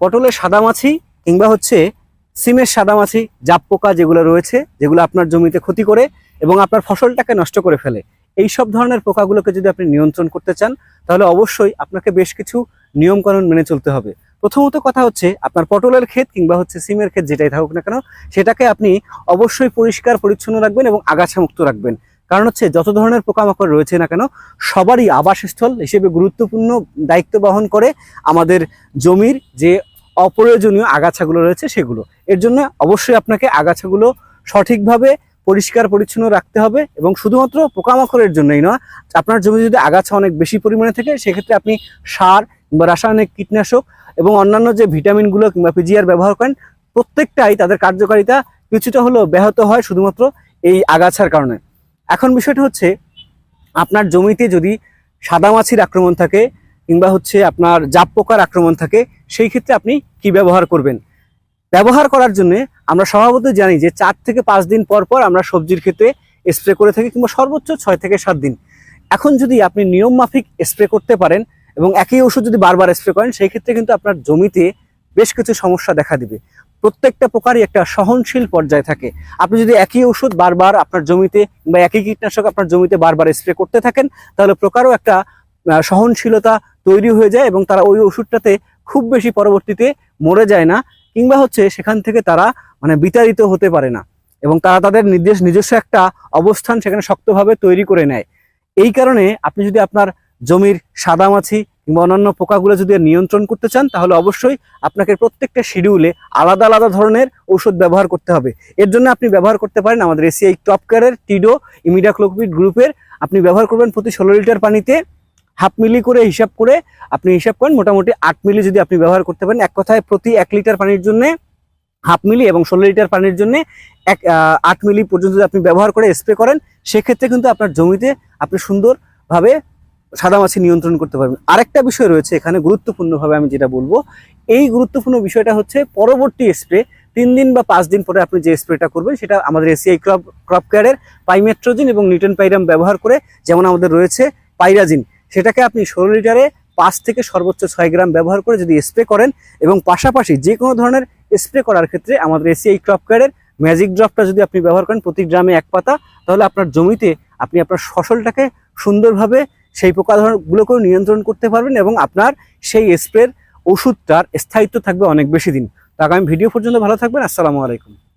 পটলের সাদামাছি কিংবা হচ্ছে সিমের সাদামাছি জাপ পোকা যেগুলো রয়েছে, যেগুলো আপনার জমিতে ক্ষতি করে এবং আপনার ফসলটাকে নষ্ট করে ফেলে। এই সব ধরনের পোকাগুলোকে যদি আপনি নিয়ন্ত্রণ করতে চান, তাহলে অবশ্যই আপনাকে বেশ কিছু নিয়মকানুন মেনে চলতে হবে। প্রথমত কথা হচ্ছে, আপনার পটলের ক্ষেত কিংবা হচ্ছে সিমের ক্ষেত যেটাই থাকুক না কেন, সেটাকে আপনি অবশ্যই পরিষ্কার, পরিচ্ছন্ন রাখবেন এবং আগাছা মুক্ত রাখবেন। কারণ হচ্ছে, যত ধরনের পোকামাকড় রয়েছে না কেন, সবারই আবাসস্থল হিসেবে গুরুত্বপূর্ণ দায়িত্ব বহন করে আমাদের জমির যে অপ্রয়োজনীয় আগাছাগুলো রয়েছে সেগুলো। এর জন্য অবশ্যই আপনাকে আগাছাগুলো সঠিকভাবে পরিষ্কার পরিচ্ছন্ন রাখতে হবে এবং শুধুমাত্র পোকামাকড়ের জন্যই নয়, আপনার জমি যদি আগাছা অনেক বেশি পরিমাণে থাকে, সেক্ষেত্রে আপনি সার কিংবা রাসায়নিক কীটনাশক এবং অন্যান্য যে ভিটামিনগুলো কিংবা পিজিআর ব্যবহার করেন, প্রত্যেকটাই তাদের কার্যকারিতা কিছুটা হলেও ব্যাহত হয় শুধুমাত্র এই আগাছার কারণে। এখন বিষয়টা হচ্ছে, আপনার জমিতে যদি সাদামাছির আক্রমণ থাকে কিংবা হচ্ছে আপনার জাপ পোকার আক্রমণ থাকে, সেই ক্ষেত্রে আপনি কি ব্যবহার করবেন? ব্যবহার করার জন্য আমরা স্বভাবত জানি যে চার থেকে পাঁচ দিন পর পর আমরা সবজির ক্ষেত্রে স্প্রে করে থাকি কিংবা সর্বোচ্চ ছয় থেকে সাত দিন। এখন যদি আপনি নিয়ম মাফিক স্প্রে করতে পারেন এবং একই ওষুধ যদি বারবার স্প্রে করেন, সেই ক্ষেত্রে কিন্তু আপনার জমিতে বেশ কিছু সমস্যা দেখা দিবে। প্রত্যেকটা পোকারই একটা সহনশীল পর্যায় থাকে। আপনি যদি একই ওষুধ বারবার আপনার জমিতে বা একই কীটনাশক আপনার জমিতে বারবার স্প্রে করতে থাকেন, তাহলে প্রকারও একটা সহনশীলতা তৈরি হয়ে যায় এবং তারা ওই ওষুধটাতে খুব বেশি পরবর্তীতে মরে যায় না, কিংবা হচ্ছে সেখান থেকে তারা মানে বিতাড়িত হতে পারে না এবং তারা তাদের নির্দেশ, নিজস্ব একটা অবস্থান সেখানে শক্তভাবে তৈরি করে নেয়। এই কারণে আপনি যদি আপনার জমির সাদামাছি কিংবা অন্যান্য পোকাগুলো যদি নিয়ন্ত্রণ করতে চান, তাহলে অবশ্যই আপনাকে প্রত্যেকটা শিডিউলে আলাদা আলাদা ধরনের ঔষধ ব্যবহার করতে হবে। এর জন্য আপনি ব্যবহার করতে পারেন আমাদের এসিআই টপ কেয়ারের টিডো ইমিডাক্লোপিড গ্রুপের। আপনি ব্যবহার করবেন প্রতি ষোলো লিটার পানিতে। হাফ মিলি করে হিসাব করে আপনি হিসাব করেন, মোটামুটি আট মিলি যদি আপনি ব্যবহার করতে পারেন। এক কথায় প্রতি এক লিটার পানির জন্য হাফ মিলি এবং ষোলো লিটার পানির জন্য এক আট মিলি পর্যন্ত যদি আপনি ব্যবহার করে স্প্রে করেন, সেক্ষেত্রে কিন্তু আপনার জমিতে আপনি সুন্দরভাবে সাদামাছি নিয়ন্ত্রণ করতে পারবেন। আরেকটা বিষয় রয়েছে এখানে গুরুত্বপূর্ণভাবে আমি যেটা বলব, এই গুরুত্বপূর্ণ বিষয়টা হচ্ছে পরবর্তী স্প্রে, তিন দিন বা পাঁচ দিন পরে আপনি যে স্প্রেটা করবেন, সেটা আমাদের এসিআই ক্রপ ক্রপ কেয়ারের পাইমেট্রোজিন এবং নিউটন পাইরাম ব্যবহার করে যেমন আমাদের রয়েছে পাইরাজিন। সেটাকে আপনি ষোলো লিটারে পাঁচ থেকে সর্বোচ্চ ছয় গ্রাম ব্যবহার করে যদি স্প্রে করেন এবং পাশাপাশি যে কোনো ধরনের স্প্রে করার ক্ষেত্রে আমাদের এসিআই ক্রপ কেয়ারের ম্যাজিক ড্রপটা যদি আপনি ব্যবহার করেন প্রতি গ্রামে এক পাতা, তাহলে আপনার জমিতে আপনি আপনার ফসলটাকে সুন্দরভাবে সেই পোকা ধরনগুলোকেও নিয়ন্ত্রণ করতে পারবেন এবং আপনার সেই স্প্রের ওষুধটার স্থায়িত্ব থাকবে অনেক বেশি দিন। তো আগামী ভিডিও পর্যন্ত ভালো থাকবেন, আসসালামু আলাইকুম।